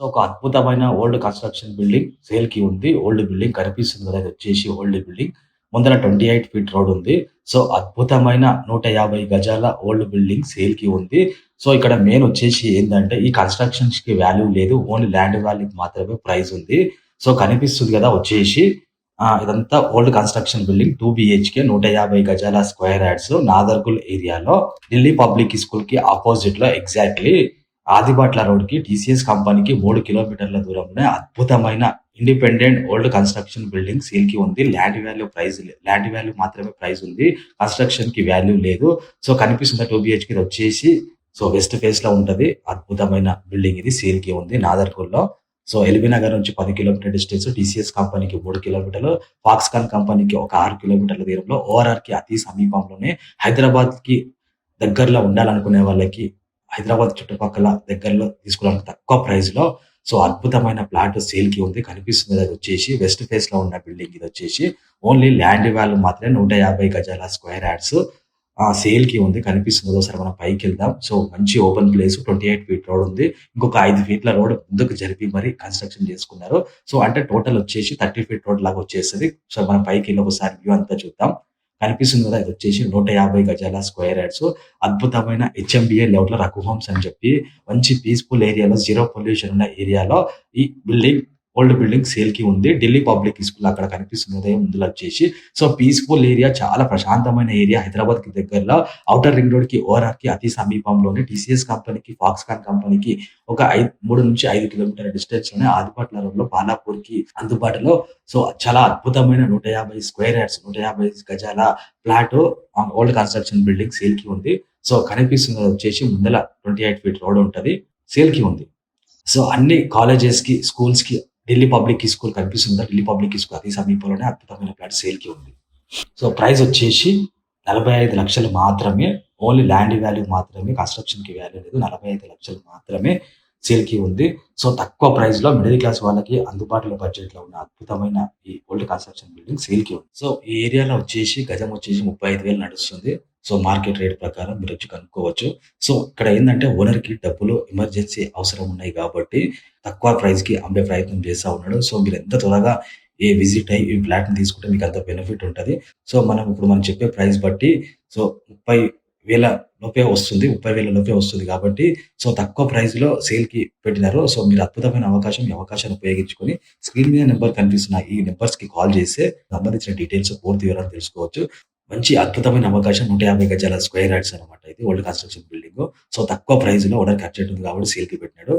So ఒక అద్భుతమైన old construction building సేల్కి ఉంది. ఓల్డ్ బిల్డింగ్ కనిపిస్తుంది కదా! ఇది వచ్చేసి ఓల్డ్ బిల్డింగ్. ముందర 28 ఫీట్ రోడ్ ఉంది. సో అద్భుతమైన 150 గజాల ఓల్డ్ బిల్డింగ్ సేల్కి ఉంది. సో ఇక్కడ మెయిన్ వచ్చేసి ఏంటంటే ఈ కన్స్ట్రక్షన్స్కి వాల్యూ లేదు. ఓన్లీ ల్యాండ్ వాల్యూకి మాత్రమే ప్రైస్ ఉంది. సో కనిపిస్తుంది కదా! వచ్చేసి ఇదంతా old construction building two BHK నూట యాభై గజాల స్క్వేర్ యార్డ్స్ నాదర్గుల్ ఏరియాలో ఢిల్లీ పబ్లిక్ స్కూల్కి ఆపోజిట్లో ఎగ్జాక్ట్‌లీ ఆదిబాట్ల రోడ్‌కి టీసీఎస్ కంపెనీకి మూడు కిలోమీటర్ల దూరంలోనే అద్భుతమైన ఇండిపెండెంట్ ఓల్డ్ కన్స్ట్రక్షన్ బిల్డింగ్ సేల్‌కి ఉంది. Land value price land value మాత్రమే ప్రైస్ ఉంది. కన్స్ట్రక్షన్‌కి వాల్యూ లేదు. సో కనిపిస్తుంది టూ బిహెచ్కి వచ్చేసి సో వెస్ట్ ఫేస్‌లో ఉంటది. అద్భుతమైన బిల్డింగ్ ఇది సేల్‌కి ఉంది నాదర్కూర్లో సో ఎల్బీ నగర్ నుంచి పది కిలోమీటర్ డిస్టెన్స్ టీసీఎస్ కంపెనీకి మూడు కిలోమీటర్లు, ఫాక్స్‌కాన్ కంపెనీకి ఒక ఆరు కిలోమీటర్ల దూరంలో ఓఆర్ఆర్‌కి అతి సమీపంలోనే హైదరాబాద్‌కి దగ్గరలో ఉండాలనుకునే వాళ్ళకి హైదరాబాద్ చుట్టుపక్కల దగ్గరలో తీసుకోవడానికి తక్కువ ప్రైస్‌లో సో అద్భుతమైన ప్లాట్ సేల్‌కి ఉంది. కనిపిస్తుంది అది వచ్చేసి వెస్ట్ ఫేస్‌లో ఉన్న బిల్డింగ్ ఇది వచ్చేసి ఓన్లీ ల్యాండ్ వాల్యూ మాత్రమే 150 గజాల స్క్వేర్ హాట్స్ ఆ సేల్ సేల్‌కి ఉంది. కనిపిస్తుంది ఒకసారి మనం పైకి వెళ్దాం సో మంచి ఓపెన్ ప్లేస్ 28 ఫీట్ రోడ్ ఉంది. ఇంకొక ఐదు ఫీట్ల రోడ్ ముందుకు జరిపి మరి కన్స్ట్రక్షన్ చేసుకున్నారు. సో అంటే టోటల్ వచ్చేసి 30 ఫీట్ రోడ్ లాగా వచ్చేస్తది. సో మనం పైకి వెళ్ళి ఒకసారి వ్యూ అంతా చూద్దాం. కనిపిస్తుంది కదా! ఇది వచ్చేసి 150 గజాల స్క్వేర్ యార్డ్స్ అద్భుతమైన హెచ్ఎంబీఏ లెవెల్ రఘు హోమ్స్ అని చెప్పి మంచి పీస్‌ఫుల్ ఏరియాలో జీరో పొల్యూషన్ ఉన్న ఏరియాలో ఈ బిల్డింగ్ ఓల్డ్ బిల్డింగ్ సేల్‌కి ఉంది. ఢిల్లీ పబ్లిక్ స్కూల్ అక్కడ కనిపిస్తున్నదే ముందులో వచ్చేసి సో పీస్‌ఫుల్ ఏరియా చాలా ప్రశాంతమైన ఏరియా హైదరాబాద్కి దగ్గరలో ఔటర్ రింగ్ రోడ్ రోడ్‌కి ఓఆర్ఆర్‌కి అతి సమీపంలోనే టీసీఎస్ కంపెనీకి, ఫాక్స్‌కాన్ కంపెనీకి ఒక ఐదు ఐ 3-5 కిలోమీటర్ల రోడ్లో రోడ్‌లో బాలాపూర్‌కి అందుబాటులో సో చాలా అద్భుతమైన 150 స్క్వేర్ యార్డ్స్ 150 గజాల ఫ్లాట్ ఓల్డ్ కన్స్ట్రక్షన్ బిల్డింగ్ సేల్కి ఉంది. సో కనిపిస్తున్నది వచ్చేసి ముందల 28 ఫీట్ రోడ్ ఉంటది. సేల్‌కి ఉంది. సో అన్ని కాలేజెస్కి స్కూల్స్కి ఢిల్లీ పబ్లిక్ స్కూల్ కనిపిస్తుంది ఢిల్లీ పబ్లిక్ స్కూల్ అతి సమీపంలోనే అద్భుతమైన ఫ్లాట్ సేల్‌కి ఉంది. సో ప్రైస్ వచ్చేసి 45 లక్షలు మాత్రమే. ఓన్లీ ల్యాండ్ వాల్యూ మాత్రమే. కన్స్ట్రక్షన్‌కి వాల్యూ లేదు. 45 లక్షలు మాత్రమే సేల్‌కి ఉంది. సో తక్కువ ప్రైస్‌లో మిడిల్ క్లాస్ వాళ్ళకి అందుబాటులో బడ్జెట్‌లో ఉన్న అద్భుతమైన ఈ ఓల్డ్ కన్స్ట్రక్షన్ బిల్డింగ్ సేల్‌కి ఉంది. సో ఈ ఏరియాలో వచ్చేసి గజం వచ్చేసి 35,000 నడుస్తుంది. సో మార్కెట్ రేట్ ప్రకారం మీరు వచ్చి కనుక్కోవచ్చు. సో ఇక్కడ ఏంటంటే ఓనర్‌కి డబ్బులు ఎమర్జెన్సీ అవసరం ఉన్నాయి కాబట్టి తక్కువ ప్రైస్‌కి అమ్మే ప్రయత్నం చేస్తా ఉన్నాడు. సో మీరు ఎంత త్వరగా ఏ విజిట్ అయ్యి ఈ ఫ్లాట్‌ని తీసుకుంటే మీకు అంత బెనిఫిట్ ఉంటుంది సో మనం ఇప్పుడు మనం చెప్పే ప్రైస్ బట్టి సో ముప్పై వేల లోపే వస్తుంది. ముప్పై వేల లోపే వస్తుంది కాబట్టి సో తక్కువ ప్రైస్‌లో సేల్‌కి పెట్టినారు. సో మీరు అద్భుతమైన అవకాశం ఈ అవకాశాన్ని ఉపయోగించుకొని స్క్రీన్ మీద నెంబర్ కనిపిస్తున్న ఈ నెంబర్స్కి కాల్ చేస్తే సంబంధించిన డీటెయిల్స్ పూర్తి వివరాలు తెలుసుకోవచ్చు. మంచి అద్భుతమైన అవకాశం 150 గజాల స్క్వేర్ యార్డ్స్ అన్నమాట ఇది ఓల్డ్ కన్స్ట్రక్షన్ బిల్డింగ్. సో తక్కువ ప్రైస్‌లో ఓనర్ కట్ ఉంది కాబట్టి సేల్‌కి పెట్టినాడు.